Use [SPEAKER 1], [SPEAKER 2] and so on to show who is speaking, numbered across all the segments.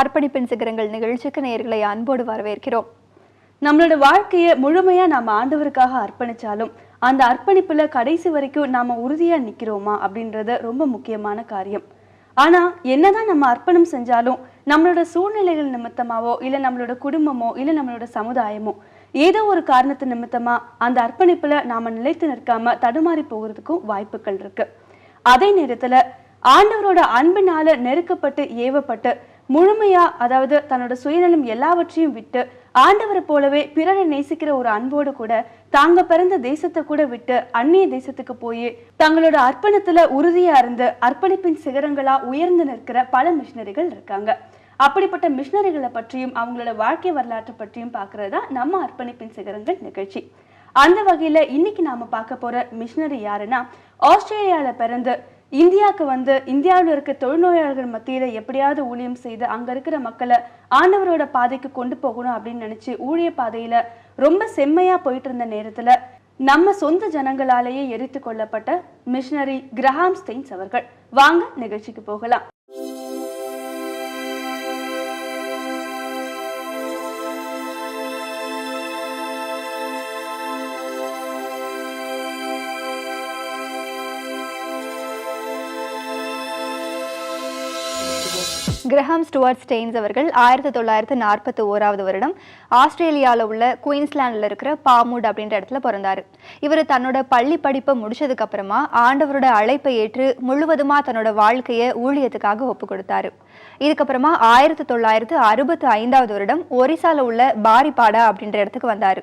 [SPEAKER 1] அர்ப்பணிப்பின் சிகரங்கள் நிகழ்ச்சிக்கு நேர்களை அன்போடு வரவேற்கிறோம்.
[SPEAKER 2] நம்மளோட வாழ்க்கையை முழுமையா நாம ஆண்டவருக்காக அர்ப்பணிச்சாலும் அந்த அர்ப்பணிப்புல கடைசி வரைக்கும் நாம உறுதியா நிக்கிறோமா அப்படின்றது ரொம்ப முக்கியமான காரியம். ஆனா என்னதான் நம்ம அர்ப்பணம் செஞ்சாலும் நம்மளோட சூழ்நிலைகள் நிமித்தமாவோ இல்ல நம்மளோட குடும்பமோ இல்ல நம்மளோட சமுதாயமோ ஏதோ ஒரு காரணத்து நிமித்தமா அந்த அர்ப்பணிப்புல நாம நிலைத்து நிற்காம தடுமாறி போகிறதுக்கும் வாய்ப்புகள் இருக்கு. அதே நேரத்துல ஆண்டவரோட அன்பினால நெருக்கப்பட்டு ஏவப்பட்டு முழுமையா அதாவது தன்னோட சுயநலம் எல்லாவற்றையும் விட்டு ஆண்டவரை போலவே பிறரை நேசிக்கிற ஒரு அன்போடு கூட தாங்க பிறந்த தேசத்தை கூட விட்டு அந்நிய தேசத்துக்கு போய் தங்களோட அர்ப்பணத்துல உறுதியா இருந்து அர்ப்பணிப்பின் சிகரங்களா உயர்ந்து நிற்கிற பல மிஷினரிகள் இருக்காங்க. அப்படிப்பட்ட மிஷினரிகளை பற்றியும் அவங்களோட வாழ்க்கை வரலாற்றை பற்றியும் பார்க்கறது தான் நம்ம அர்ப்பணிப்பின் சிகரங்கள் நிகழ்ச்சி. அந்த வகையில இன்னைக்கு நாம பார்க்க போற மிஷினரி யாருன்னா ஆஸ்திரேலியால பிறந்து இந்தியாவுக்கு வந்து இந்தியாவில் இருக்க தொழுநோயாளர்கள் மத்தியில் எப்படியாவது ஊழியம் செய்து அங்கே இருக்கிற மக்களை ஆண்டவரோட பாதைக்கு கொண்டு போகணும் அப்படின்னு நினச்சி ஊழிய பாதையில் ரொம்ப செம்மையா போயிட்டு இருந்த நேரத்தில் நம்ம சொந்த ஜனங்களாலேயே எரித்து கொள்ளப்பட்ட மிஷனரி கிரஹாம் ஸ்டெயின்ஸ் அவர்கள். வாங்க நிகழ்ச்சிக்கு போகலாம்.
[SPEAKER 1] கிரஹாம் ஸ்டுவர்ட் ஸ்டெயின்ஸ் அவர்கள் ஆயிரத்தி தொள்ளாயிரத்தி நாற்பத்தி ஓராவது வருடம் ஆஸ்திரேலியாவில் உள்ள குயின்ஸ்லாண்டில் இருக்கிற பாமூட் அப்படின்ற இடத்துல பிறந்தார். இவர் தன்னோட பள்ளி படிப்பை முடிச்சதுக்கு அப்புறமா ஆண்டவரோட அழைப்பை ஏற்று முழுவதுமாக தன்னோட வாழ்க்கையை ஊழியத்துக்காக ஒப்பு கொடுத்தாரு. இதுக்கப்புறமா ஆயிரத்தி தொள்ளாயிரத்து அறுபத்தி ஐந்தாவது வருடம் ஒரிசால உள்ள பாரிபாடா அப்படின்ற இடத்துக்கு வந்தார்.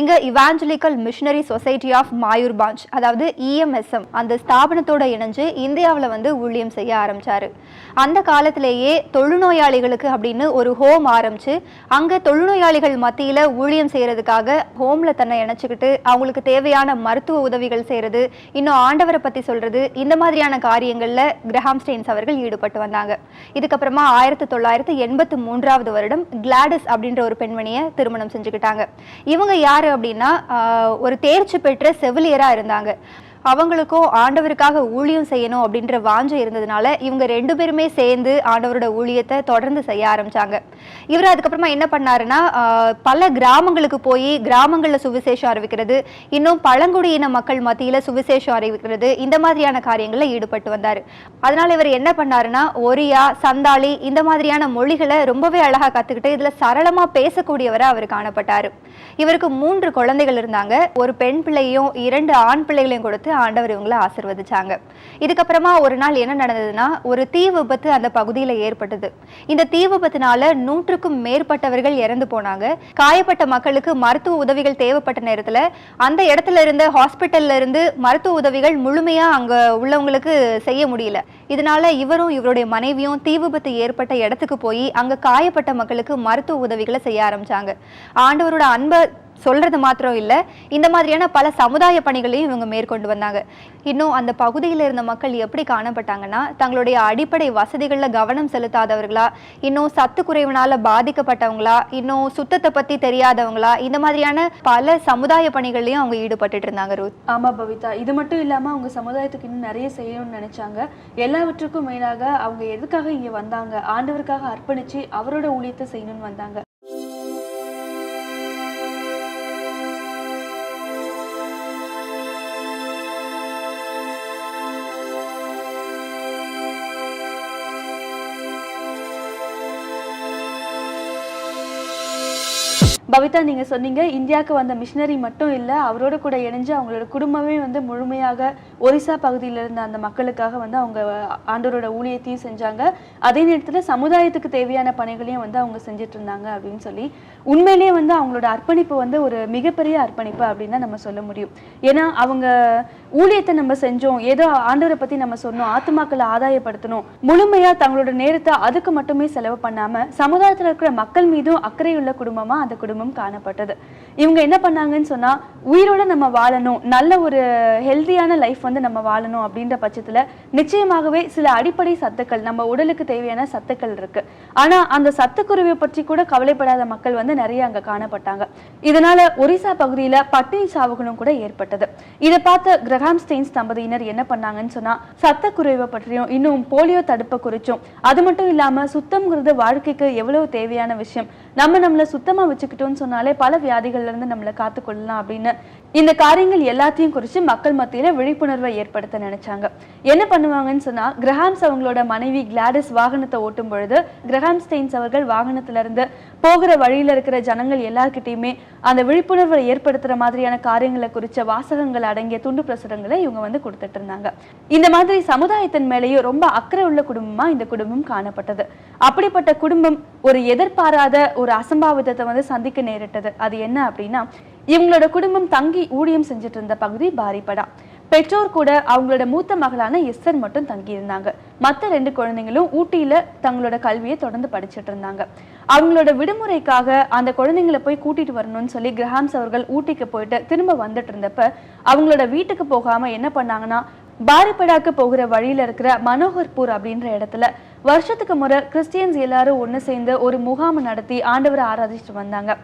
[SPEAKER 1] இங்க evangelical missionary society of Mayurbhanj அதாவது இஎம்எஸ்எம் அந்த ஸ்தாபனத்தோட இணைஞ்சு இந்தியாவில் வந்து ஊழியம் செய்ய ஆரம்பிச்சாரு. அந்த காலத்திலேயே தொழுநோயாளிகளுக்கு அப்படின்னு ஒரு ஹோம் ஆரம்பிச்சு அங்க தொழுநோயாளிகள் மத்தியில ஊழியம் செய்யறதுக்காக ஹோம்ல தன்னை இணைச்சுக்கிட்டு அவங்களுக்கு தேவையான மருத்துவ உதவிகள் செய்யறது இன்னும் ஆண்டவரை பத்தி சொல்றது இந்த மாதிரியான காரியங்கள்ல கிரஹாம் ஸ்டெயின்ஸ் அவர்கள் ஈடுபட்டு வந்தாங்க. இதுக்கப்புறமா ஆயிரத்தி தொள்ளாயிரத்தி எண்பத்தி மூன்றாவது வருடம் கிளாடிஸ் அப்படின்ற ஒரு பெண்மணியை திருமணம் செஞ்சுக்கிட்டாங்க. இவங்க யாரு அப்படின்னா ஒரு தேர்ச்சி பெற்ற செவிலியரா இருந்தாங்க. அவங்களுக்கும் ஆண்டவருக்காக ஊழியம் செய்யணும் அப்படின்ற வாஞ்சம் இருந்ததுனால இவங்க ரெண்டு பேருமே சேர்ந்து ஆண்டவரோட ஊழியத்தை தொடர்ந்து செய்ய ஆரம்பிச்சாங்க. இவர் அதுக்கப்புறமா என்ன பண்ணாருன்னா பல கிராமங்களுக்கு போய் கிராமங்களில் சுவிசேஷம் அறிவிக்கிறது இன்னும் பழங்குடியின மக்கள் மத்தியில் சுவிசேஷம் அறிவிக்கிறது இந்த மாதிரியான காரியங்களில் ஈடுபட்டு வந்தார். அதனால இவர் என்ன பண்ணாருன்னா ஒரியா சந்தாளி இந்த மாதிரியான மொழிகளை ரொம்பவே அழகாக கற்றுக்கிட்டு இதில் சரளமாக பேசக்கூடியவராக அவர் காணப்பட்டார். இவருக்கு மூன்று குழந்தைகள் இருந்தாங்க. ஒரு பெண் பிள்ளையும் இரண்டு ஆண் பிள்ளைகளையும் கொடுத்து ஆண்டவர் இவங்களை ஆசிர்வதிச்சாங்க. இதுக்கப்புறமா ஒரு நாள் என்ன நடந்ததுன்னா ஒரு தீ விபத்து அந்த பகுதியில ஏற்பட்டது. இந்த தீ விபத்துனால நூற்றுக்கும் மேற்பட்டவர்கள் இறந்து போனாங்க. காயப்பட்ட மக்களுக்கு மருத்துவ உதவிகள் தேவைப்பட்ட நேரத்துல அந்த இடத்துல இருந்த ஹாஸ்பிட்டல்ல இருந்து மருத்துவ உதவிகள் முழுமையா அங்க உள்ளவங்களுக்கு செய்ய முடியல. இதனால இவரும் இவருடைய மனைவியும் தீ விபத்து ஏற்பட்ட இடத்துக்கு போய் அங்க காயப்பட்ட மக்களுக்கு மருத்துவ உதவிகளை செய்ய ஆரம்பிச்சாங்க. ஆண்டவரோட அன்பை சொல்றது மாத்திரம் இல்ல. இந்த மாதிரியான பல சமுதாய பணிகளையும் இவங்க மேற்கொண்டு வந்தாங்க. இன்னும் அந்த பகுதியில் இருந்த மக்கள் எப்படி காணப்பட்டாங்கன்னா தங்களுடைய அடிப்படை வசதிகளில் கவனம் செலுத்தாதவர்களா இன்னும் சத்து குறைவினால பாதிக்கப்பட்டவங்களா இன்னும் சுத்தத்தை பத்தி தெரியாதவங்களா இந்த மாதிரியான பல சமுதாய பணிகள்லையும் அவங்க ஈடுபட்டுட்டு இருந்தாங்க ரூத்.
[SPEAKER 2] ஆமா பவிதா. இது மட்டும் இல்லாம அவங்க சமுதாயத்துக்கு இன்னும் நிறைய செய்யணும்னு நினைச்சாங்க. எல்லாவற்றுக்கும் மேலாக அவங்க எதுக்காக இங்க வந்தாங்க? ஆண்டவருக்காக அர்ப்பணிச்சு அவரோட ஊழியத்தை செய்யணும்னு வந்தாங்க. கவிதா நீங்க சொன்னீங்க இந்தியாவுக்கு வந்த மிஷினரி மட்டும் இல்ல அவரோட கூட இணைஞ்சு அவங்களோட குடும்பமே வந்து முழுமையாக ஒரிசா பகுதியில இருந்த அந்த மக்களுக்காக வந்து அவங்க ஆண்டோரோட ஊழியத்தையும் செஞ்சாங்க. அதே நேரத்துல சமுதாயத்துக்கு தேவையான பணிகளையும் வந்து அவங்க செஞ்சுட்டு இருந்தாங்க அப்படின்னு சொல்லி உண்மையிலேயே வந்து அவங்களோட அர்ப்பணிப்பு வந்து ஒரு மிகப்பெரிய அர்ப்பணிப்பு அப்படின்னு தான் நம்ம சொல்ல முடியும். ஏன்னா அவங்க ஊழியத்தை நம்ம செஞ்சோம் ஏதோ ஆண்டவரை பத்தி நம்ம சொன்னோம் ஆத்துமாக்களை ஆதாயப்படுத்தணும் முழுமையா தங்களோட நேரத்தை அதுக்கு மட்டுமே செலவு பண்ணாம சமுதாயத்துல இருக்கிற மக்கள் மீதும் அக்கறையுள்ள குடும்பமா அந்த குடும்பம் காணப்பட்டது. இவங்க என்ன பண்ணாங்கன்னு சொன்னா உயிரோட நம்ம வாழணும் நல்ல ஒரு ஹெல்தியான லைஃப் வந்து நம்ம வாழணும் அப்படின்ற பட்சத்துல நிச்சயமாகவே சில அடிப்படை சத்துக்கள் நம்ம உடலுக்கு தேவையான சத்துக்கள் இருக்கு. ஆனா அந்த சத்துக்குருவியை பற்றி கூட கவலைப்படாத மக்கள் வந்து நிறைய அங்க காணப்பட்டாங்க. இதனால ஒரிசா பகுதியில பட்டினி சாவுகளும் கூட ஏற்பட்டது. இதை பார்த்த கிரஹாம் ஸ்டெயின்ஸ் தம்பதியினர் என்ன பண்ணாங்கன்னு சொன்னா சத்த குறைவை பற்றியும் இன்னும் போலியோ தடுப்பை குறிச்சும். அது மட்டும் இல்லாம சுத்தம்ங்கிறது வாழ்க்கைக்கு எவ்வளவு தேவையான விஷயம். நம்ம நம்மளை சுத்தமா வச்சுக்கிட்டோம்னு சொன்னாலே பல வியாதிகள்ல இருந்து நம்மளை காத்துக்கொள்ளலாம் அப்படின்னு இந்த காரியங்கள் எல்லாத்தையும் குறித்து மக்கள் மத்தியில விழிப்புணர்வை ஏற்படுத்த நினைச்சாங்க. என்ன பண்ணுவாங்கன்னு சொன்னா கிரஹாம்ஸ் அவங்களோட மனைவி கிளாடிஸ் வாகனத்தை ஓட்டும் பொழுது கிரஹாம் ஸ்டெயின்ஸ் அவர்கள் வாகனத்துல இருந்து போகிற வழியில இருக்கிற ஜனங்கள் எல்லார்கிட்டயுமே அந்த விழிப்புணர்வை ஏற்படுத்துற மாதிரியான காரியங்களை குறிச்ச வாசகங்கள் அடங்கிய துண்டு பிரசுரங்களை இவங்க வந்து கொடுத்துட்டு இருந்தாங்க. இந்த மாதிரி சமுதாயத்தின் மேலேயும் ரொம்ப அக்கறை உள்ள குடும்பமா இந்த குடும்பம் காணப்பட்டது. அப்படிப்பட்ட குடும்பம் ஒரு எதிர்பாராத ஒரு அசம்பாவிதத்தை வந்து சந்திக்க நேரிட்டது. அது என்ன அப்படின்னா இவங்களோட குடும்பம் தங்கி ஊழியம் செஞ்சுட்டு இருந்த பகுதி பாரிப்படா பெற்றோர் கூட அவங்களோட மூத்த மகளான எஸ்தர் மட்டும் தங்கி இருந்தாங்க மற்ற ரெண்டு குழந்தைங்களும் ஊட்டியில தங்களோட கல்வியை தொடர்ந்து படிச்சுட்டு இருந்தாங்க அவங்களோட விடுமுறைக்காக அந்த குழந்தைங்களை போய் கூட்டிட்டு வரணும்னு சொல்லி கிரஹாம்ஸ் அவர்கள் ஊட்டிக்கு போயிட்டு திரும்ப வந்துட்டு இருந்தப்ப அவங்களோட வீட்டுக்கு போகாம என்ன பண்ணாங்கன்னா பாரிப்படாக்கு போகிற வழியில இருக்கிற மனோகர்பூர் அப்படின்ற இடத்துல வருஷத்துக்கு முறை கிறிஸ்டியன்ஸ் எல்லாரும் ஒன்னு சேர்ந்து ஒரு முகாம் நடத்தி ஆண்டவரை ஆராதிச்சுட்டு வந்தாங்க.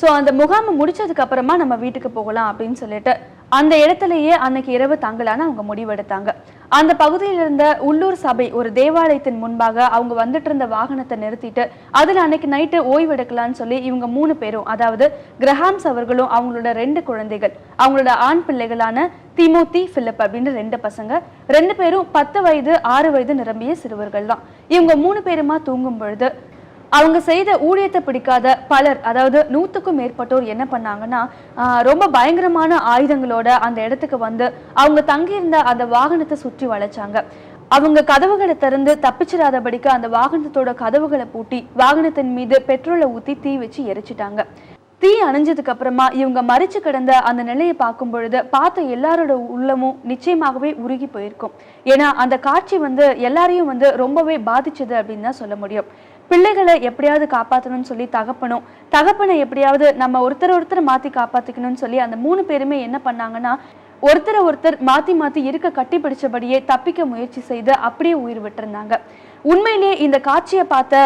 [SPEAKER 2] ஸோ அந்த முகாமை முடிச்சதுக்கு அப்புறமா நம்ம வீட்டுக்கு போகலாம் அப்படின்னு சொல்லிட்டு அந்த இடத்துலயே அன்னைக்கு இரவு தங்கலான்னு அவங்க முடிவெடுத்தாங்க. அந்த பகுதியில் இருந்த உள்ளூர் சபை ஒரு தேவாலயத்தின் முன்பாக அவங்க வந்துட்டு இருந்த வாகனத்தை நிறுத்திட்டு அதுல அன்னைக்கு நைட்டு ஓய்வெடுக்கலாம்னு சொல்லி இவங்க மூணு பேரும் அதாவது கிரஹாம்ஸ் அவர்களும் அவங்களோட ரெண்டு குழந்தைகள் அவங்களோட ஆண் பிள்ளைகளான திமுத்தி பிலிப் அப்படின்னு ரெண்டு பசங்க ரெண்டு பேரும் பத்து வயது ஆறு வயது நிரம்பிய சிறுவர்கள் தான் இவங்க மூணு பேருமா தூங்கும் பொழுது அவங்க செய்த ஊழியத்தை பிடிக்காத பலர் அதாவது நூற்றுக்கும் மேற்பட்டோர் என்ன பண்ணாங்கன்னா ரொம்ப பயங்கரமான ஆயுதங்களோட அந்த இடத்துக்கு வந்து அவங்க தங்கியிருந்த அந்த வாகனத்தை சுற்றி வளைச்சாங்க. அவங்க கதவுகளை திறந்து தப்பிச்சிடாதபடிக்கு அந்த வாகனத்தோட கதவுகளை பூட்டி வாகனத்தின் மீது பெட்ரோலை ஊத்தி தீ வச்சு எரிச்சிட்டாங்க. தீ அணைஞ்சதுக்கு அப்புறமா இவங்க மறிச்சு கிடந்த அந்த நிலையை பார்க்கும் பொழுது பார்த்த எல்லாரோட உள்ளமும் நிச்சயமாகவே உருகி போயிருக்கும். ஏன்னா அந்த காட்சி வந்து எல்லாரையும் வந்து ரொம்பவே பாதிச்சது அப்படின்னு தான் சொல்ல முடியும். பிள்ளைகளை எப்படியாவது காப்பாற்றணும்னு சொல்லி தகப்பனும் தகப்பனை எப்படியாவது நம்ம ஒருத்தர் ஒருத்தர் மாற்றி காப்பாற்றிக்கணும்னு சொல்லி அந்த மூணு பேருமே என்ன பண்ணாங்கன்னா ஒருத்தரை ஒருத்தர் மாத்தி மாத்தி இருக்க கட்டி பிடிச்சபடியே தப்பிக்க முயற்சி செய்து அப்படியே உயிர் விட்டிருந்தாங்க. உண்மையிலேயே இந்த காட்சியை பார்த்த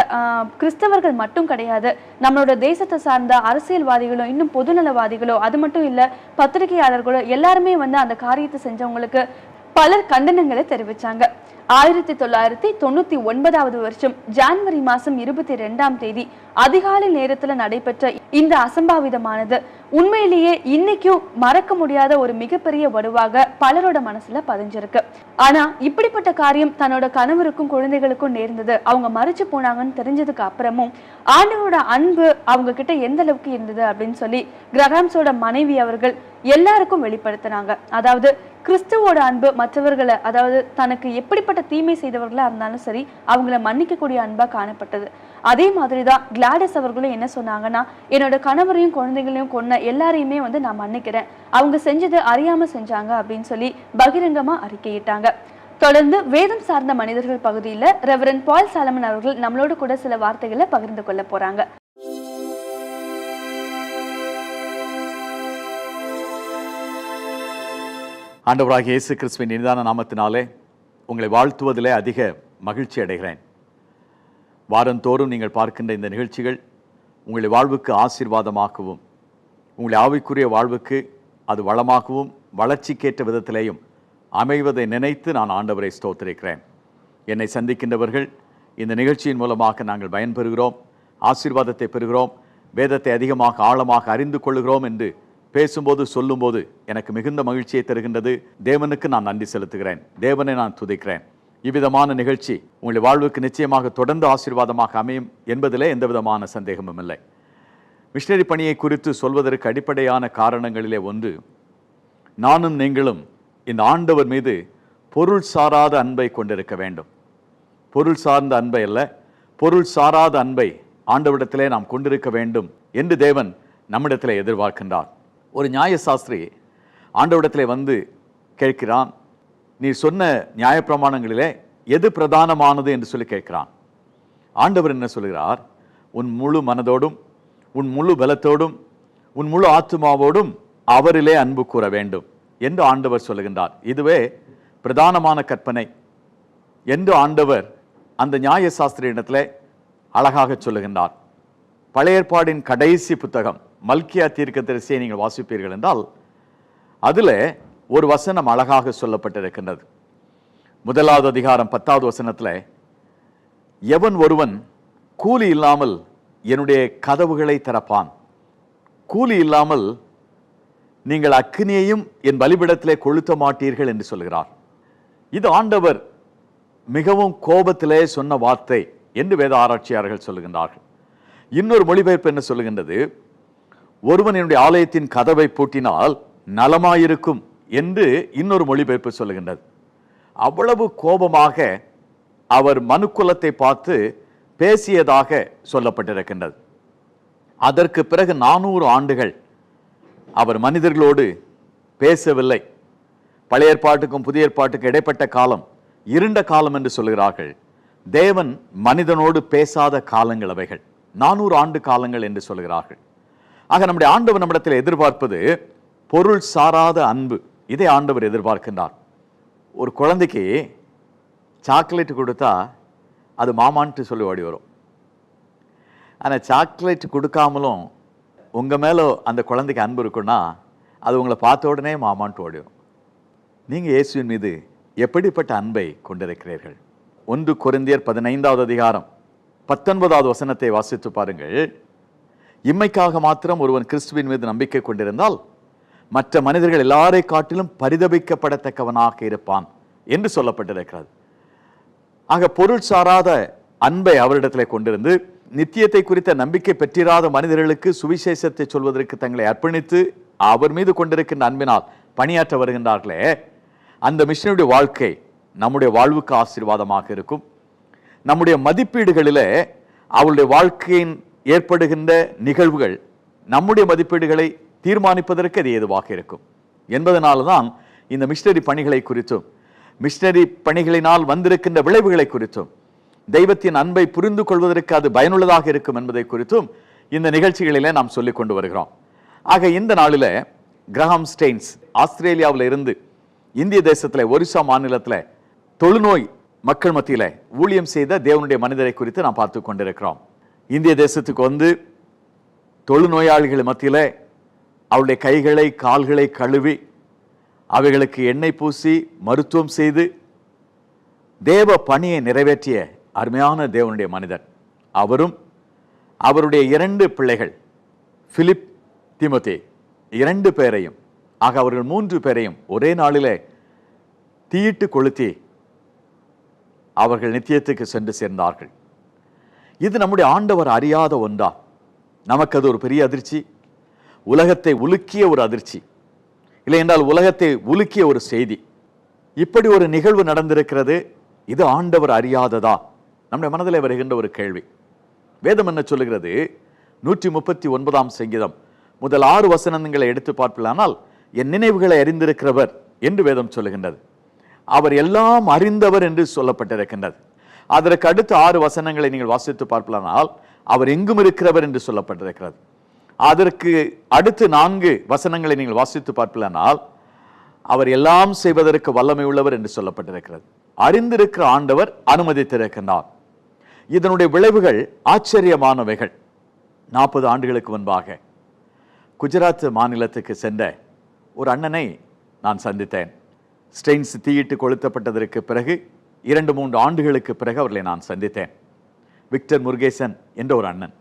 [SPEAKER 2] கிறிஸ்தவர்கள் மட்டும் கிடையாது. நம்மளோட தேசத்தை சார்ந்த அரசியல்வாதிகளோ இன்னும் பொதுநலவாதிகளோ அது மட்டும் இல்ல பத்திரிகையாளர்களோ எல்லாருமே வந்து அந்த காரியத்தை செஞ்சவங்களுக்கு பலர் கண்டனங்களை தெரிவிச்சாங்க. ஆயிரத்தி தொள்ளாயிரத்தி தொண்ணூத்தி ஒன்பதாவது வருஷம் ஜான்வரி மாசம் இருபத்தி ரெண்டாம் தேதி அதிகாலை நேரத்துல நடைபெற்ற இந்த அசம்பாவிதமானது உண்மையிலேயே இன்னைக்கும் மறக்க முடியாத ஒரு மிகப்பெரிய வடுவாக பலரோட மனசுல பதிஞ்சிருக்கு. ஆனா இப்படிப்பட்ட காரியம் தன்னோட கணவருக்கும் குழந்தைகளுக்கும் நேர்ந்தது. அவங்க மறிச்சு போனாங்கன்னு தெரிஞ்சதுக்கு அப்புறமும் ஆண்டவரோட அன்பு அவங்க கிட்ட எந்த அளவுக்கு இருந்தது அப்படின்னு சொல்லி கிரகாம்ஸோட மனைவி அவர்கள் எல்லாருக்கும் வெளிப்படுத்தினாங்க. அதாவது கிறிஸ்துவோட அன்பு மற்றவர்களை அதாவது தனக்கு எப்படிப்பட்ட தீமை செய்தவர்களா இருந்தாலும் சரி அவங்கள மன்னிக்கக்கூடிய அன்பா காணப்பட்டது. அதே மாதிரி தான் கிளாடஸ் அவர்களும் என்ன சொன்னாங்கன்னா என்னோட கணவரையும் குழந்தைகளையும் கொன்ன எல்லாரையுமே வந்து நான் மன்னிக்கிறேன். அவங்க செஞ்சது அறியாம செஞ்சாங்க அப்படின்னு சொல்லி பகிரங்கமா அறிக்கையிட்டாங்க. தொடர்ந்து வேதம் சார்ந்த மனிதர்கள் பகுதியில ரெவரன் பால் சாலமன் அவர்கள் நம்மளோட கூட சில வார்த்தைகளை பகிர்ந்து கொள்ள போறாங்க.
[SPEAKER 3] ஆண்டவராக இயேசு கிறிஸ்துவின் இனிதான நாமத்தினாலே உங்களை வாழ்த்துவதிலே அதிக மகிழ்ச்சி அடைகிறேன். வாரந்தோறும் நீங்கள் பார்க்கின்ற இந்த நிகழ்ச்சிகள் உங்களை வாழ்வுக்கு ஆசீர்வாதமாகவும் உங்களை ஆவிக்குரிய வாழ்வுக்கு அது வளமாகவும் வளர்ச்சிக்கேற்ற விதத்திலேயும் அமைவதை நினைத்து நான் ஆண்டவரை ஸ்தோத்திருக்கிறேன். என்னை சந்திக்கின்றவர்கள் இந்த நிகழ்ச்சியின் மூலமாக நாங்கள் பயன்பெறுகிறோம் ஆசீர்வாதத்தை பெறுகிறோம் வேதத்தை அதிகமாக ஆழமாக அறிந்து கொள்கிறோம் என்று பேசும்போது சொல்லும்போது எனக்கு மிகுந்த மகிழ்ச்சியை தருகின்றது. தேவனுக்கு நான் நன்றி செலுத்துகிறேன். தேவனை நான் துதிக்கிறேன். இவ்விதமான நிகழ்ச்சி உங்களுடைய வாழ்வுக்கு நிச்சயமாக தொடர்ந்து ஆசீர்வாதமாக அமையும் என்பதிலே எந்தவிதமான சந்தேகமும் இல்லை. மிஷினரி பணியை குறித்து சொல்வதற்கு அடிப்படையான காரணங்களிலே ஒன்று நானும் நீங்களும் இந்த ஆண்டவர் மீது பொருள் சாராத அன்பை கொண்டிருக்க வேண்டும். பொருள் சார்ந்த அன்பை அல்ல பொருள் சாராத அன்பை ஆண்டவரிடத்திலே நாம் கொண்டிருக்க வேண்டும் என்று தேவன் நம்மிடத்திலே எதிர்பார்க்கின்றார். ஒரு நியாயசாஸ்திரி ஆண்டவரிடத்திலே வந்து கேட்கிறான் நீ சொன்ன நியாயப்பிரமாணங்களிலே எது பிரதானமானது என்று சொல்லி கேட்கிறான். ஆண்டவர் என்ன சொல்கிறார்? உன் முழு மனதோடும் உன் முழு பலத்தோடும் உன் முழு ஆத்துமாவோடும் அவரிலே அன்பு கூற வேண்டும் என்று ஆண்டவர் சொல்லுகின்றார். இதுவே பிரதானமான கற்பனை என்று ஆண்டவர் அந்த நியாய சாஸ்திர இடத்துல அழகாக சொல்லுகின்றார். பழைய ஏற்பாடின் கடைசி புத்தகம் மல்கியா தீர்க்கதரிசியை நீங்கள் வாசிப்பீர்கள் என்றால் அதில் ஒரு வசனம் அழகாக சொல்லப்பட்டிருக்கின்றது. முதலாவது அதிகாரம் பத்தாவது வசனத்தில் எவன் ஒருவன் கூலி இல்லாமல் என்னுடைய கதவுகளை திறப்பான். கூலி இல்லாமல் நீங்கள் அக்கினியையும் என் பலிபிடத்திலே கொளுத்த மாட்டீர்கள் என்று சொல்கிறார். இது ஆண்டவர் மிகவும் கோபத்திலே சொன்ன வார்த்தை என்று வேத ஆராய்ச்சியாளர்கள் சொல்லுகின்றார்கள். இன்னொரு மொழிபெயர்ப்பு என்ன சொல்லுகின்றது? ஒருவன் என்னுடைய ஆலயத்தின் கதவை பூட்டினால் நலமாயிருக்கும் என்று இன்னொரு மொழிபெயர்ப்பு சொல்லுகின்றது. அவ்வளவு கோபமாக அவர் மனுக்குலத்தை பார்த்து பேசியதாக சொல்லப்பட்டிருக்கின்றது. அதற்கு பிறகு நானூறு ஆண்டுகள் அவர் மனிதர்களோடு பேசவில்லை. பழைய ஏற்பாட்டுக்கும் புதிய ஏற்பாட்டுக்கும் இடைப்பட்ட காலம் இருண்ட காலம் என்று சொல்கிறார்கள் தேவன் மனிதனோடு பேசாத காலங்கள் அவைகள். நானூறு ஆண்டு காலங்கள் என்று சொல்கிறார்கள் ஆக நம்முடைய ஆண்டவர் நம்மிடத்தில் எதிர்பார்ப்பது பொருள் சாராத அன்பு. இதை ஆண்டவர் எதிர்பார்க்கின்றார். ஒரு குழந்தைக்கு சாக்லேட் கொடுத்தா அது மாமான்ட்டு சொல்லி ஓடி வரும். ஆனால் சாக்லேட் கொடுக்காமலும் உங்கள் மேலே அந்த குழந்தைக்கு அன்பு இருக்குன்னா அது உங்களை பார்த்த உடனே மாமான்ட்டு ஓடிடும் நீங்கள் இயேசுவின் மீது எப்படிப்பட்ட அன்பை கொண்டிருக்கிறீர்கள்? ஒன்று குருந்தியர் பதினைந்தாவது அதிகாரம் பத்தொன்பதாவது வசனத்தை வாசித்து பாருங்கள். இம்மைக்காக மாத்திரம் ஒருவன் கிறிஸ்துவின் மீது நம்பிக்கை கொண்டிருந்தால் மற்ற மனிதர்கள் எல்லாரை காட்டிலும் பரிதபிக்கப்படத்தக்கவனாக இருப்பான் என்று சொல்லப்பட்டிருக்கிறது. ஆக பொருள் சாராத அன்பை அவரிடத்தில் கொண்டிருந்து நித்தியத்தை குறித்த நம்பிக்கை பெற்றிராத மனிதர்களுக்கு சுவிசேஷத்தை சொல்வதற்கு தங்களை அர்ப்பணித்து அவர் மீது கொண்டிருக்கின்ற அன்பினால் பணியாற்ற வருகின்றார்களே அந்த மிஷனுடைய வாழ்க்கை நம்முடைய வாழ்வுக்கு ஆசீர்வாதமாக இருக்கும். நம்முடைய மதிப்பீடுகளிலே அவளுடைய வாழ்க்கையின் ஏற்படுகின்ற நிகழ்வுகள் நம்முடைய மதிப்பீடுகளை தீர்மானிப்பதற்கு அது ஏதுவாக இருக்கும். என்பதனால தான் இந்த மிஷினரி பணிகளை குறித்தும் மிஷினரி பணிகளினால் வந்திருக்கின்ற விளைவுகளை குறித்தும் தெய்வத்தின் அன்பை புரிந்து கொள்வதற்கு அது பயனுள்ளதாக இருக்கும் என்பதை குறித்தும் இந்த நிகழ்ச்சிகளிலே நாம் சொல்லிக் கொண்டு வருகிறோம். ஆக இந்த நாளில் கிரஹாம் ஸ்டெயின்ஸ் ஆஸ்திரேலியாவில் இருந்து இந்திய தேசத்தில் ஒரிசா மாநிலத்தில் தொழுநோய் மக்கள் மத்தியில் ஊழியம் செய்த தேவனுடைய மனிதரை குறித்து நாம் பார்த்து கொண்டிருக்கிறோம். இந்திய தேசத்துக்கு வந்து தொழுநோயாளிகள் மத்தியில் அவருடைய கைகளை கால்களை கழுவி அவைகளுக்கு எண்ணெய் பூசி மருத்துவம் செய்து தேவ பணியை நிறைவேற்றிய அருமையான தேவனுடைய மனிதர் அவரும் அவருடைய இரண்டு பிள்ளைகள் பிலிப் திமுதே இரண்டு பேரையும் ஆக அவர்கள் மூன்று பேரையும் ஒரே நாளிலே தீயிட்டு கொளுத்தி அவர்கள் நித்தியத்துக்கு சென்று சேர்ந்தார்கள். இது நம்முடைய ஆண்டவர் அறியாத ஒன்றா? நமக்கு அது ஒரு பெரிய அதிர்ச்சி. உலகத்தை உலுக்கிய ஒரு அதிர்ச்சி. இல்லை என்றால் உலகத்தை உலுக்கிய ஒரு செய்தி. இப்படி ஒரு நிகழ்வு நடந்திருக்கிறது இது ஆண்டவர் அறியாததா? நம்முடைய மனதில் வருகின்ற ஒரு கேள்வி. வேதம் என்ன சொல்லுகிறது? நூற்றி முப்பத்தி ஒன்பதாம் சங்கீதம். முதல் ஆறு வசனங்களை எடுத்து பார்ப்பலானால் என் நினைவுகளை அறிந்திருக்கிறவர் என்று வேதம் சொல்லுகின்றது. அவர் எல்லாம் அறிந்தவர் என்று சொல்லப்பட்டிருக்கின்றது. அதற்கு அடுத்த ஆறு வசனங்களை நீங்கள் வாசித்து பார்ப்பலானால் அவர் எங்கும் இருக்கிறவர் என்று சொல்லப்பட்டிருக்கிறது. அதற்கு அடுத்து நான்கு வசனங்களை நீங்கள் வாசித்து பார்ப்பலானால் அவர் எல்லாம் செய்வதற்கு வல்லமை உள்ளவர் என்று சொல்லப்பட்டிருக்கிறது. அறிந்திருக்கிற ஆண்டவர் அனுமதித்திருக்கின்றார். இதனுடைய விளைவுகள் ஆச்சரியமானவைகள். நாற்பது ஆண்டுகளுக்கு முன்பாக குஜராத் மாநிலத்துக்கு சென்ற ஒரு அண்ணனை நான் சந்தித்தேன். ஸ்டெயின்ஸ் தீயிட்டு கொளுத்தப்பட்டதற்கு பிறகு இரண்டு மூன்று ஆண்டுகளுக்கு பிறகு அவர்களை நான் சந்தித்தேன். விக்டர் முருகேசன் என்ற ஒரு அண்ணன்.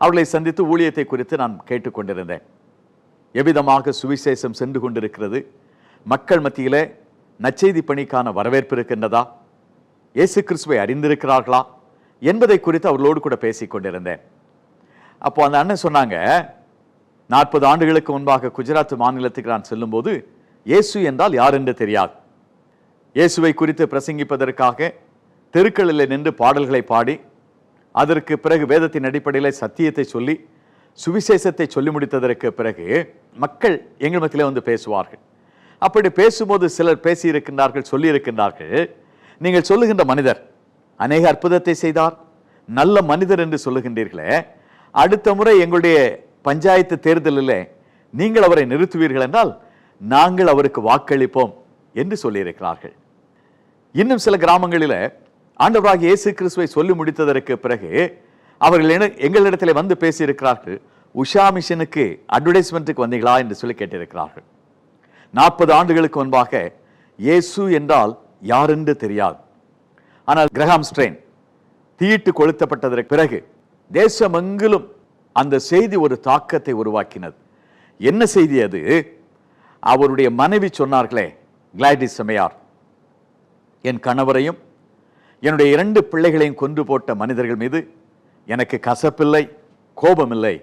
[SPEAKER 3] அவர்களை சந்தித்து ஊழியத்தை குறித்து நான் கேட்டுக்கொண்டிருந்தேன். எவ்விதமாக சுவிசேஷம் சென்று கொண்டிருக்கிறது? மக்கள் மத்தியிலே நச்செய்தி பணிக்கான வரவேற்பு இருக்கின்றதா? இயேசு கிறிஸ்துவை அறிந்திருக்கிறார்களா? என்பதை குறித்து அவர்களோடு கூட பேசிக் கொண்டிருந்தேன். அப்போ அந்த அண்ணன் சொன்னாங்க நாற்பது ஆண்டுகளுக்கு முன்பாக குஜராத் மாநிலத்துக்கு நான் செல்லும்போது இயேசு என்றால் யார் என்று தெரியாது. இயேசுவை குறித்து பிரசங்கிப்பதற்காக தெருக்களில் நின்று பாடல்களை பாடி அதற்கு பிறகு வேதத்தின் அடிப்படையில் சத்தியத்தை சொல்லி சுவிசேஷத்தை சொல்லி முடித்ததற்கு பிறகு மக்கள் எங்கள் மத்தியிலே வந்து பேசுவார்கள். அப்படி பேசும்போது சிலர் பேசியிருக்கின்றார்கள் சொல்லியிருக்கின்றார்கள். நீங்கள் சொல்லுகின்ற மனிதர் அநேக அற்புதத்தை செய்தார் நல்ல மனிதர் என்று சொல்லுகின்றீர்களே அடுத்த முறை எங்களுடைய பஞ்சாயத்து தேர்தலில் நீங்கள் அவரை நிறுத்துவீர்கள் என்றால் நாங்கள் அவருக்கு வாக்களிப்போம் என்று சொல்லியிருக்கிறார்கள். இன்னும் சில கிராமங்களில் ஆண்டவராக இயேசு கிறிஸ்துவை சொல்லி முடித்ததற்கு பிறகு அவர்கள் என்ன- எங்களிடத்தில் வந்து பேசியிருக்கிறார்கள் உஷா மிஷனுக்கு அட்வர்டைஸ்மெண்ட்டுக்கு வந்தீங்களா என்று சொல்லி கேட்டிருக்கிறார்கள். நாற்பது ஆண்டுகளுக்கு முன்பாக இயேசு என்றால் யாரென்று தெரியாது. ஆனால் கிரஹாம் ஸ்ட்ரெயின் தீயிட்டு கொளுத்தப்பட்டதற்கு பிறகு தேசமெங்கிலும் அந்த செய்தி ஒரு தாக்கத்தை உருவாக்கினது. என்ன செய்தி அது? அவருடைய மனைவி சொன்னார்களே கிளாடிஸ் சமையார் என் கணவரையும் என்னுடைய இரண்டு பிள்ளைகளையும் கொன்று போட்ட மனிதர்கள் மீது எனக்கு கசப்பில்லை கோபமில்லை.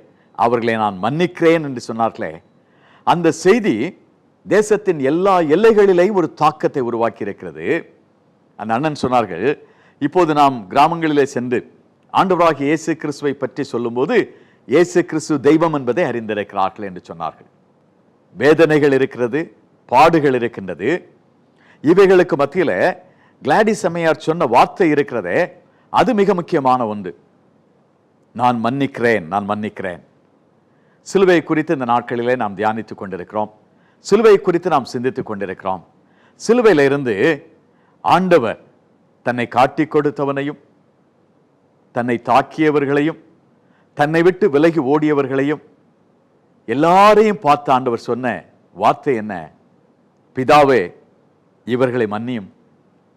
[SPEAKER 3] அவர்களை நான் மன்னிக்கிறேன் என்று சொன்னார்களே. அந்த செய்தி தேசத்தின் எல்லா எல்லைகளிலேயும் ஒரு தாக்கத்தை உருவாக்கி இருக்கிறது அந்த அண்ணன் சொன்னார்கள் இப்போது நாம் கிராமங்களிலே சென்று ஆண்டவராக இயேசு கிறிஸ்துவை பற்றி சொல்லும்போது இயேசு கிறிஸ்து தெய்வம் என்பதை அறிந்திருக்கிறார்கள் என்று சொன்னார்கள். வேதனைகள் இருக்கிறது பாடுகள் இருக்கின்றது. இவைகளுக்கு மத்தியில் கிளாடிஸ் அம்மையார் சொன்ன வார்த்தை இருக்கிறதே அது மிக முக்கியமான ஒன்று. நான் மன்னிக்கிறேன் நான் மன்னிக்கிறேன். சிலுவை குறித்து இந்த நாட்களிலே நாம் தியானித்துக் கொண்டிருக்கிறோம். சிலுவை குறித்து நாம் சிந்தித்துக் கொண்டிருக்கிறோம். சிலுவையிலிருந்து ஆண்டவர் தன்னை காட்டிக் கொடுத்தவனையும் தன்னை தாக்கியவர்களையும் தன்னை விட்டு விலகி ஓடியவர்களையும் எல்லாரையும் பார்த்து ஆண்டவர் சொன்ன வார்த்தை என்ன? பிதாவே இவர்களை மன்னியும்.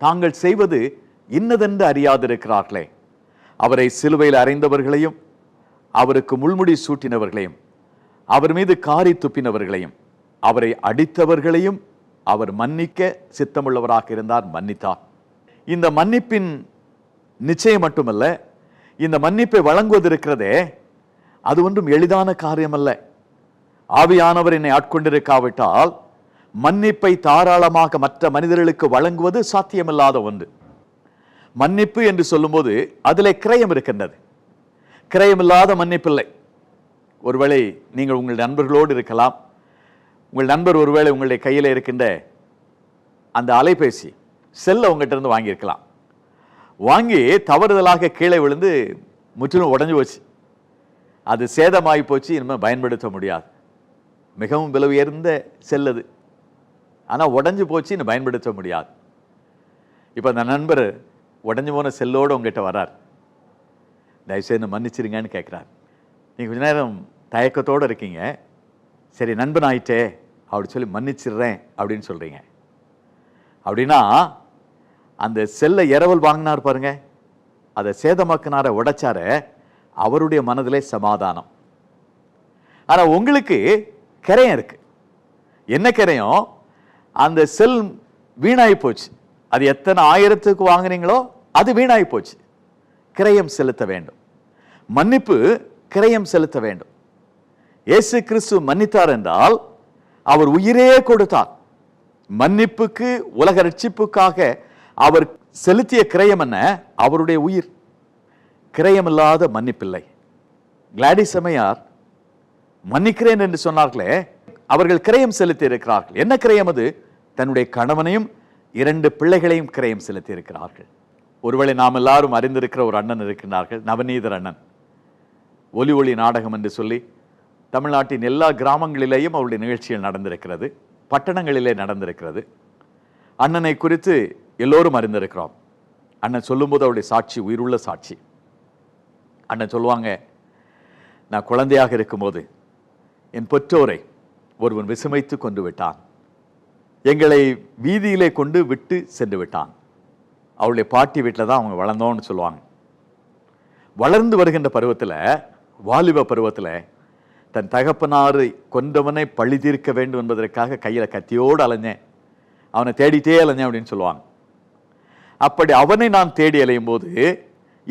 [SPEAKER 3] தாங்கள் செய்வது இன்னதென்று அறியாதிருக்கிறார்களே. அவரை சிலுவையில் அறைந்தவர்களையும் அவருக்கு முள்முடி சூட்டினவர்களையும் அவர் மீது காரி துப்பினவர்களையும் அவரை அடித்தவர்களையும் அவர் மன்னிக்க சித்தமுள்ளவராக இருந்தார் மன்னித்தார். இந்த மன்னிப்பின் நிச்சயம் மட்டுமல்ல இந்த மன்னிப்பை வழங்குவதற்கிறதே அது ஒன்றும் எளிதான காரியமல்ல. ஆவியானவர் என்னை ஆட்கொண்டிருக்காவிட்டால் மன்னிப்பை தாராளமாக மற்ற மனிதர்களுக்கு வழங்குவது சாத்தியமில்லாத ஒன்று. மன்னிப்பு என்று சொல்லும்போது அதிலே கிரயம் இருக்கின்றது. கிரயமில்லாத மன்னிப்பில்லை ஒருவேளை நீங்கள் உங்கள் நண்பர்களோடு இருக்கலாம். உங்கள் நண்பர் ஒருவேளை உங்களுடைய கையில் இருக்கின்ற அந்த அலைபேசி செல்லை உங்கள்கிட்ட இருந்து வாங்கியிருக்கலாம். வாங்கி தவறுதலாக கீழே விழுந்து முற்றிலும் உடஞ்சி போச்சு. அது சேதமாகி போச்சு இனிமேல் பயன்படுத்த முடியாது. மிகவும் விலை உயர்ந்த செல் அது. ஆனால் உடஞ்சி போச்சு இன்னும் பயன்படுத்த முடியாது. இப்போ அந்த நண்பர் உடஞ்சி போன செல்லோடு உங்ககிட்ட வரார் தயவுசெய்து மன்னிச்சிருங்கன்னு கேட்குறார் நீங்கள் கொஞ்ச நேரம் தயக்கத்தோடு இருக்கீங்க. சரி நண்பன் ஆயிட்டே அப்படி சொல்லி மன்னிச்சிடுறேன் அப்படின்னு சொல்கிறீங்க அப்படின்னா அந்த செல்லை இரவல் வாங்கினார் பாருங்க. அதை சேதமாக்கினார உடைச்சார அவருடைய மனதிலே சமாதானம். ஆனால் உங்களுக்கு கரையம் இருக்கு. என்ன கரையும்? அந்த செல் வீணாகி போச்சு. அது எத்தனை ஆயிரத்துக்கு வாங்குனீங்களோ அது வீணாகி போச்சு. கிரயம் செலுத்த வேண்டும். மன்னிப்பு கிரயம் செலுத்த வேண்டும். இயேசு கிறிஸ்து மன்னித்தார் என்றால் அவர் உயிரே கொடுத்தார். மன்னிப்புக்கு உலக ரட்சிப்புக்காக அவர் செலுத்திய கிரயம் என்ன? அவருடைய உயிர். கிரயமில்லாத மன்னிப்பில்லை. கிளாடி அம்மையார் மன்னிக்கிறேன் என்று சொன்னார்களே அவர்கள் கிரயம் செலுத்தி இருக்கிறார்கள் என்ன கிரயம் அது? தன்னுடைய கணவனையும் இரண்டு பிள்ளைகளையும் கிரயம் செலுத்தி இருக்கிறார்கள் ஒருவேளை நாம் எல்லாரும் அறிந்திருக்கிற ஒரு அண்ணன் இருக்கிறார்கள் நவநீதர் அண்ணன். ஒலி ஒளி நாடகம் என்று சொல்லி தமிழ்நாட்டின் எல்லா கிராமங்களிலேயும் அவருடைய நிகழ்ச்சிகள் நடந்திருக்கிறது பட்டணங்களிலே நடந்திருக்கிறது. அண்ணனை குறித்து எல்லோரும் அறிந்திருக்கிறோம். அண்ணன் சொல்லும்போது அவருடைய சாட்சி உயிருள்ள சாட்சி. அண்ணன் சொல்லுவாங்க நான் குழந்தையாக இருக்கும்போது என் பெற்றோரை ஒருவன் விசுமைத்து கொண்டு விட்டான். எங்களை வீதியிலே கொண்டு விட்டு சென்று விட்டான். அவளுடைய பாட்டி வீட்டில் தான் அவங்க வளர்ந்தோன்னு சொல்லுவாங்க. வளர்ந்து வருகின்ற பருவத்தில் வாலிப பருவத்தில் தன் தகப்பனாரை கொண்டவனை பழி தீர்க்க வேண்டும் என்பதற்காக கையில் கத்தியோடு அலைஞ்சேன். அவனை தேடிட்டே அலைஞ்சேன் அப்படின்னு சொல்லுவாங்க. அப்படி அவனை நான் தேடி அலையும் போது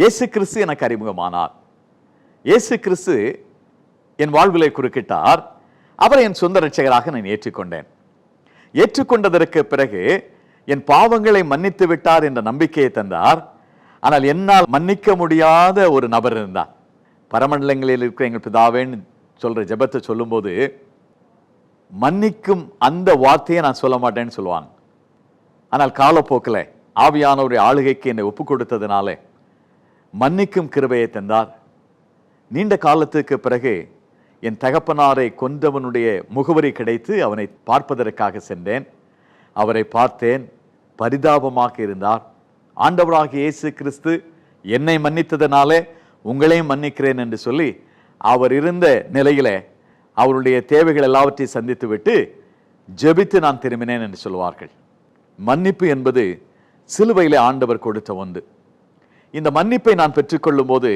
[SPEAKER 3] இயேசு கிறிஸ்து எனக்கு அறிமுகமானார். இயேசு கிறிஸ்து என் வாழ்விலை குறுக்கிட்டார். அவரை என் சொந்த ரட்சகராக நான் ஏற்றுக்கொண்டேன். ஏற்றுக்கொண்டதற்கு பிறகு என் பாவங்களை மன்னித்து விட்டார் என்ற நம்பிக்கையை தந்தார். ஆனால் என்னால் மன்னிக்க முடியாத ஒரு நபர் இருந்தார். பரமண்டலங்களில் இருக்கிற எங்கள் பிதாவேன்னு சொல்கிற ஜெபத்தை சொல்லும்போது மன்னிக்கும் அந்த வார்த்தையை நான் சொல்ல மாட்டேன்னு சொல்லுவாங்க. ஆனால் காலப்போக்கில் ஆவியானவருடைய ஆளுகைக்கு என்னை ஒப்பு கொடுத்ததுனாலே மன்னிக்கும் கிருபையை தந்தார். நீண்ட காலத்துக்கு பிறகு என் தகப்பனாரை கொன்றவனுடைய முகவரி கிடைத்து அவனை பார்ப்பதற்காக சென்றேன். அவரை பார்த்தேன் பரிதாபமாக இருந்தார். ஆண்டவராக இயேசு கிறிஸ்து என்னை மன்னித்ததனாலே உங்களையும் மன்னிக்கிறேன் என்று சொல்லி அவர் இருந்த நிலையில அவருடைய தேவைகள் எல்லாவற்றையும் சந்தித்து விட்டு ஜெபித்து நான் திரும்பினேன் என்று சொல்வார்கள். மன்னிப்பு என்பது சிலுவையிலே ஆண்டவர் கொடுத்த ஒன்று. இந்த மன்னிப்பை நான் பெற்றுக்கொள்ளும் போது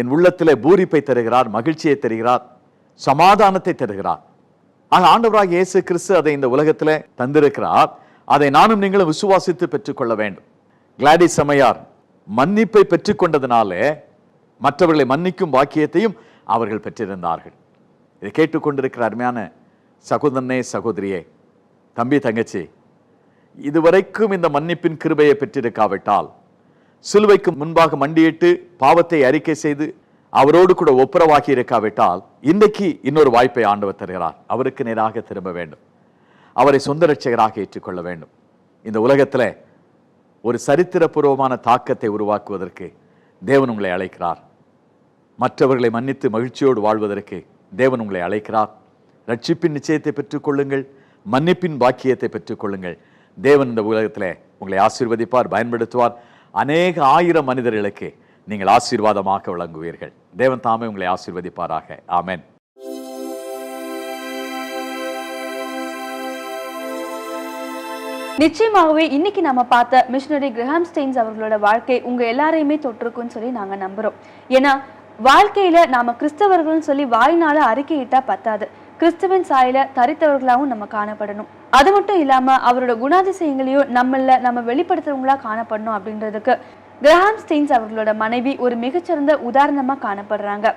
[SPEAKER 3] என் உள்ளத்தில் பூரிப்பை தருகிறார் மகிழ்ச்சியை தருகிறார். சமாதானத்தை தருகிறார். ஆக ஆண்டவராக இயேசு கிறிஸ்து அதை இந்த உலகத்தில் தந்திருக்கிறார். அதை நானும் நீங்களும் விசுவாசித்து பெற்றுக்கொள்ள வேண்டும். கிளாடி சமையார் மன்னிப்பை பெற்றுக்கொண்டதினாலே மற்றவர்களை மன்னிக்கும் பாக்கியத்தையும் அவர்கள் பெற்றிருந்தார்கள். இதை கேட்டுக்கொண்டிருக்கிற அருமையான சகோதரனே சகோதரியே தம்பி தங்கச்சி இதுவரைக்கும் இந்த மன்னிப்பின் கிருபையை பெற்றிருக்காவிட்டால் சிலுவைக்கு முன்பாக மண்டியிட்டு பாவத்தை அறிக்கை செய்து அவரோடு கூட ஒப்புரவாகி இருக்காவிட்டால் இன்றைக்கு இன்னொரு வாய்ப்பை ஆண்டவர் தருகிறார். அவருக்கு நேராக திரும்ப வேண்டும். அவரை சொந்த ரட்சகராக ஏற்றுக்கொள்ள வேண்டும். இந்த உலகத்துல ஒரு சரித்திரபூர்வமான தாக்கத்தை உருவாக்குவதற்கு தேவன் உங்களை அழைக்கிறார். மற்றவர்களை மன்னித்து மகிழ்ச்சியோடு வாழ்வதற்கு தேவன் உங்களை அழைக்கிறார். ரட்சிப்பின் நிச்சயத்தை பெற்றுக்கொள்ளுங்கள். மன்னிப்பின் பாக்கியத்தை பெற்றுக்கொள்ளுங்கள். தேவன் இந்த உலகத்திலே உங்களை ஆசீர்வதிப்பார் பயன்படுத்துவார். அநேக ஆயிரம் மனிதர்களுக்கு நீங்கள் ஆசீர்வாதமாக விளங்குவீர்கள். தேவன் தாமே உங்களை ஆசீர்வதிப்பாராக. ஆமேன்.
[SPEAKER 2] நிச்சயமாகவே இன்னைக்கு நம்ம பார்த்த மிஷனரி கிரஹாம் ஸ்டெயின்ஸ் அவர்களோட வாழ்க்கை உங்க எல்லாரையுமே தொட்டிருக்குன்னு சொல்லி நாங்க நம்புறோம். ஏன்னா வாழ்க்கையில நாம கிறிஸ்தவர்கள்னு சொல்லி வாய்னால அறிக்கையிட்டா பத்தாது. கிறிஸ்துவின் சாயில தரித்தவர்களாகவும் நம்ம காணப்படணும். அது மட்டும் இல்லாம அவரோட குணாதிசயங்களையும் நம்மள நம்ம வெளிப்படுத்துறவங்களா காணப்படணும் அப்படின்றதுக்கு கிரஹாம் ஸ்டெயின்ஸ் அவர்களோட மனைவி ஒரு மிகச்சிறந்த உதாரணமாக காணப்படுறாங்க.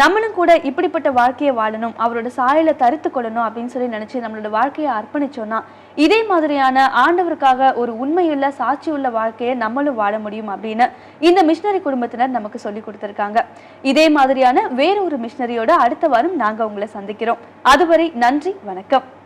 [SPEAKER 2] நம்மளும் கூட இப்படிப்பட்ட வாழ்க்கையை வாழணும் அவரோட சாயலை தரித்து கொள்ளணும் அப்படின்னு சொல்லி நினைச்சு நம்மளோட வாழ்க்கையை அர்ப்பணிச்சோம்னா இதே மாதிரியான ஆண்டவருக்காக ஒரு உண்மையுள்ள சாட்சியுள்ள வாழ்க்கையை நம்மளும் வாழ முடியும் அப்படின்னு இந்த மிஷினரி குடும்பத்தினர் நமக்கு சொல்லி கொடுத்துருக்காங்க. இதே மாதிரியான வேற ஒரு மிஷினரியோட அடுத்த வாரம் நாங்கள் உங்களை சந்திக்கிறோம். அதுவரை நன்றி வணக்கம்.